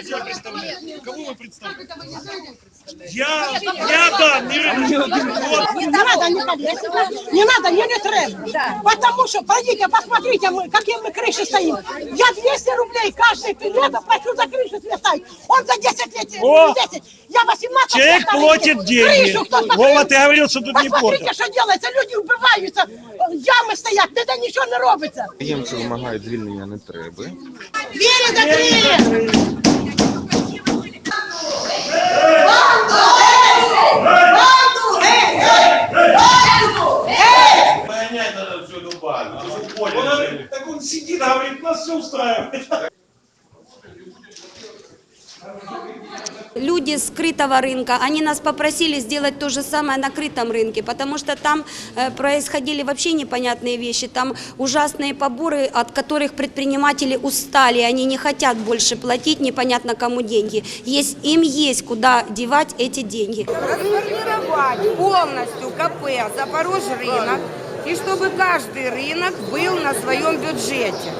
из себя представляете? Кого вы представляете? Я, я да, не Вот. Не надо, не надо, не надо, мне не треба. Потому что, пойдите, посмотрите, мы, какие мы крыши стоим. Я 200 рублей каждый лето плачу за крышу свертай. Он за 10 лет, О! 10. Я 18 Человек лет там платит ездил. деньги. Крышу кто смотрел? Вова, ты говорил, что тут не Посмотрите, портят. що делается, люди вбиваються, ями стоять, ніде нічого не робиться. Підприємці вимагають звільнення не треба. Двері закрили! Понял, Он говорит, так он сидит, говорит, нас все устраивает. Люди с скрытого рынка, они нас попросили сделать то же самое на крытом рынке, потому что там э, происходили вообще непонятные вещи, там ужасные поборы, от которых предприниматели устали, они не хотят больше платить непонятно кому деньги. Есть, им есть куда девать эти деньги. Расформировать полностью КП «Запорожье рынок» и чтобы каждый рынок был на своем бюджете.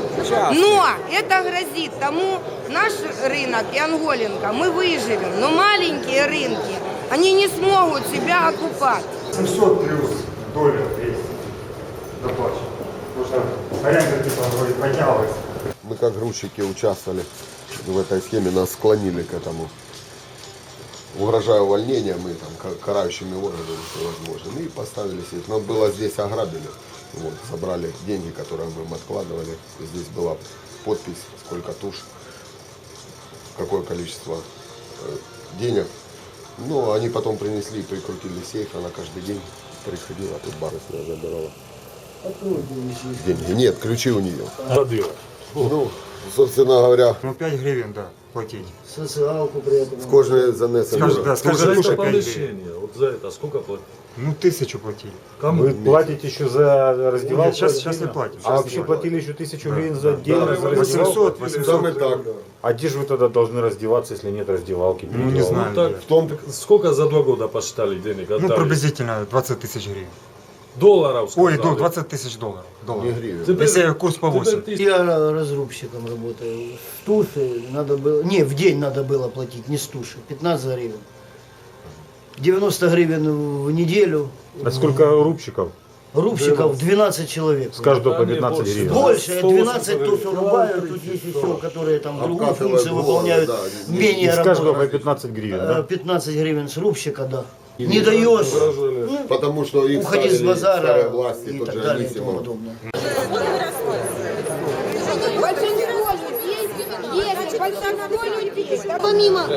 Но это грозит тому, наш рынок и Анголинка, мы выживем, но маленькие рынки, они не смогут себя окупать. 700 плюс доля 200 доплачивать. Потому что аренда типа вроде поднялась. Мы как грузчики участвовали в этой схеме, нас склонили к этому. Угрожая увольнением, мы там ка- карающими органами всевозможными. И поставили сеть. Но было здесь ограбили. Вот, забрали деньги, которые мы им откладывали. Здесь была подпись, сколько туш, какое количество э, денег. Ну, они потом принесли, прикрутили сейф, она каждый день приходила, тут барышня забирала. Деньги. Нет, ключи у нее. Ну, собственно говоря, Ну 5 гривен, да, платить. в кожне занесено. Скажи, да, скажи, За это 5 гривен. помещение, вот за это сколько платить? Ну тысячу платили. Кому? Вы платите еще за раздевалку? Нет, сейчас, сейчас не платим. А сейчас вообще не платили еще тысячу Да, гривен да, за отдельно да. за раздевалку? 800, Там 800. и так. А где же вы тогда должны раздеваться, если нет раздевалки? Ну, не переделки? знаю. Так, В том, сколько за два года посчитали денег? Ну Отдали? приблизительно 20 тысяч гривен. Долларов Ой, сказали. ну, 20 тысяч долларов. не долларов. гривен. Теперь- Если курс по 8. теперь ты- Я разрубщиком работаю. Стуши надо было... Не, в день надо было платить, не стуши. 15 гривен. 90 гривен в неделю. А сколько рубщиков? Рубщиков 12 человек. С каждого по Да, не 15 больше. гривен. Больше, 180 12 тут рубают, тут есть еще, которые там другую Обкатывают функцию голову, выполняют, да, не- менее С каждого по работают. 15 гривен, Э, да? 15 гривен с рубщика, да. Не даешь, ну, Потому что их уходи с базара старые власти, и тот так же далее и тому подобное. Помимо,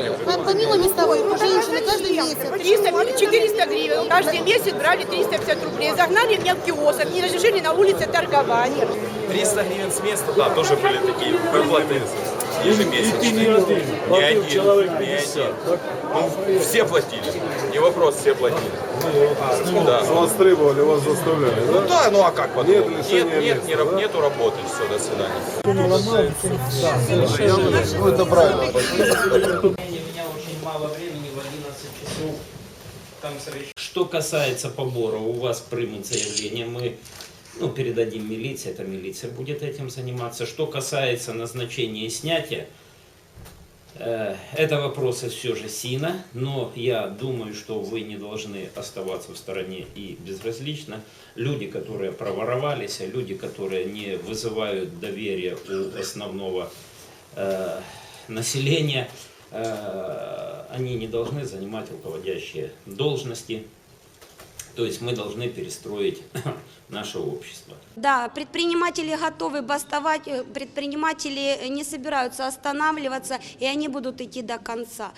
помимо местовой, женщины каждый месяц. 300, 400 гривен. Каждый месяц брали 350 рублей. Загнали меня в киосок, не разрешили на улице торговать. 300 гривен с места, да, тоже были такие выплаты И ежемесячные. ты не один, платил один, человек не 50. один. Ну, все платили. Не вопрос, все платили. Да. Вас требовали, вас заставляли, Ну да, ну а как потом? Нет Нет, нет, места, не раб- нету работы, все, до свидания. Ну это правильно. У меня очень мало времени, в 11 часов там. Что касается побора, у вас примут заявление, мы ну, передадим милиции, это милиция будет этим заниматься. Что касается назначения и снятия, э, это вопросы все же СИНа, но я думаю, что вы не должны оставаться в стороне и безразлично. Люди, которые проворовались, люди, которые не вызывают доверия у основного э, населения, э, они не должны занимать руководящие должности. То есть мы должны перестроить наше общество. Да, предприниматели готовы бастовать, э, предприниматели не собираются останавливаться, и они будут идти до конца.